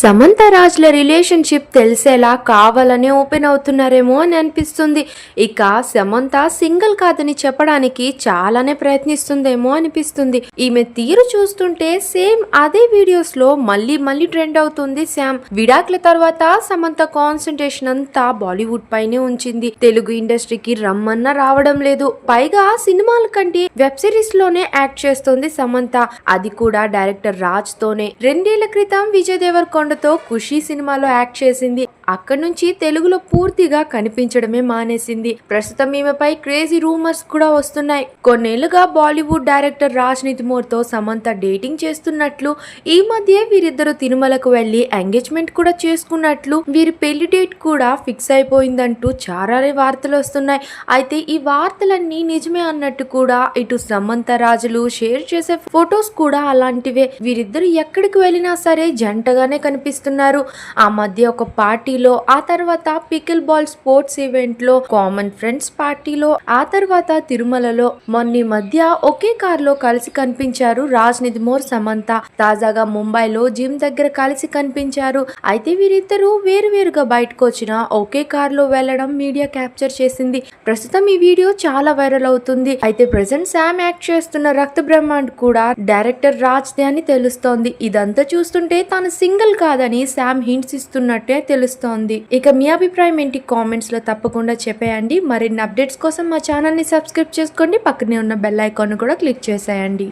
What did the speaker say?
Samantha రాజ్ల relationship తెలిసేలా కావాలనే open అవుతున్నారేమో అని అనిపిస్తుంది. ఇక సమంత సింగిల్ కాదని చెప్పడానికి చాలానే ప్రయత్నిస్తుందేమో అనిపిస్తుంది. ఈమె తీరు చూస్తుంటే సేమ్ అదే వీడియోస్లో మళ్ళీ మళ్ళీ ట్రెండ్ అవుతుంది శామ్ విడాకుల తర్వాత సమంత కాన్సన్ట్రేషన్ అంతా బాలీవుడ్ పైనే ఉంచింది. తెలుగు ఇండస్ట్రీకి రమ్మన్నా రావడం లేదు. పైగా సినిమాల కంటే వెబ్ సిరీస్లోనే యాక్ట్ చేస్తుంది సమంత. అది కూడా డైరెక్టర్ రాజ్ తోనే రెండేళ్ళ క్రితం విజయ్ దేవరకొండతో ఖుషి సినిమాలో యాక్ట్ చేసింది. అక్కడి నుంచి తెలుగులో పూర్తిగా కనిపించడమే మానేసింది. ప్రస్తుతం ఈమెపై క్రేజీ రూమర్స్ కూడా వస్తున్నాయి. కొన్నేళ్ళుగా బాలీవుడ్ డైరెక్టర్ రాజ్ నితిమూర్తో సమంత డేటింగ్ చేస్తున్నట్లు ఈ మధ్య వీరిద్దరు తిరుమలకు వెళ్ళి ఎంగేజ్మెంట్ కూడా చేసుకున్నట్లు వీరి పెళ్ళి డేట్ కూడా ఫిక్స్ అయిపోయిందంటూ చాలా వార్తలు వస్తున్నాయి. అయితే ఈ వార్తలన్నీ నిజమే అన్నట్టు కూడా ఇటు సమంత రాజులు షేర్ చేసే ఫొటోస్ కూడా అలాంటివే. వీరిద్దరు ఎక్కడికి వెళ్ళినా సరే జంటగానే కనిపి కనిపిస్తున్నారు. ఆ మధ్య ఒక పార్టీలో ఆ తర్వాత పికిల్ బాల్ స్పోర్ట్స్ ఈవెంట్లో కామన్ ఫ్రెండ్స్ పార్టీలో ఆ తర్వాత తిరుమలలో మొన్న మధ్య ఒకే కార్లో కలిసి కనిపించారు రాజ్ నిధిమోర్ సమంత. తాజాగా ముంబైలో జిమ్ దగ్గర కలిసి కనిపించారు. అయితే వీరిద్దరూ వేరువేరుగా బయటకు వచ్చిన ఒకే కార్లో వెళ్ళడం మీడియా క్యాప్చర్ చేసింది. ప్రస్తుతం ఈ వీడియో చాలా వైరల్ అవుతుంది. అయితే ప్రెసెంట్ శామ్ యాక్ట్ చేస్తున్న రక్త బ్రహ్మాండ్ కూడా డైరెక్టర్ రాజ్ దే అని తెలుస్తోంది. ఇదంతా చూస్తుంటే తాను సింగిల్ కాదని శామ్ హింట్స్ ఇస్తున్నట్టే తెలుస్తోంది. ఇక మీ అభిప్రాయం ఏంటి కామెంట్స్లో తప్పకుండా చెప్పేయండి. మరిన్ని అప్డేట్స్ కోసం మా ఛానల్ని సబ్స్క్రైబ్ చేసుకోండి. పక్కనే ఉన్న బెల్ ఐకాన్ కూడా క్లిక్ చేసేయండి.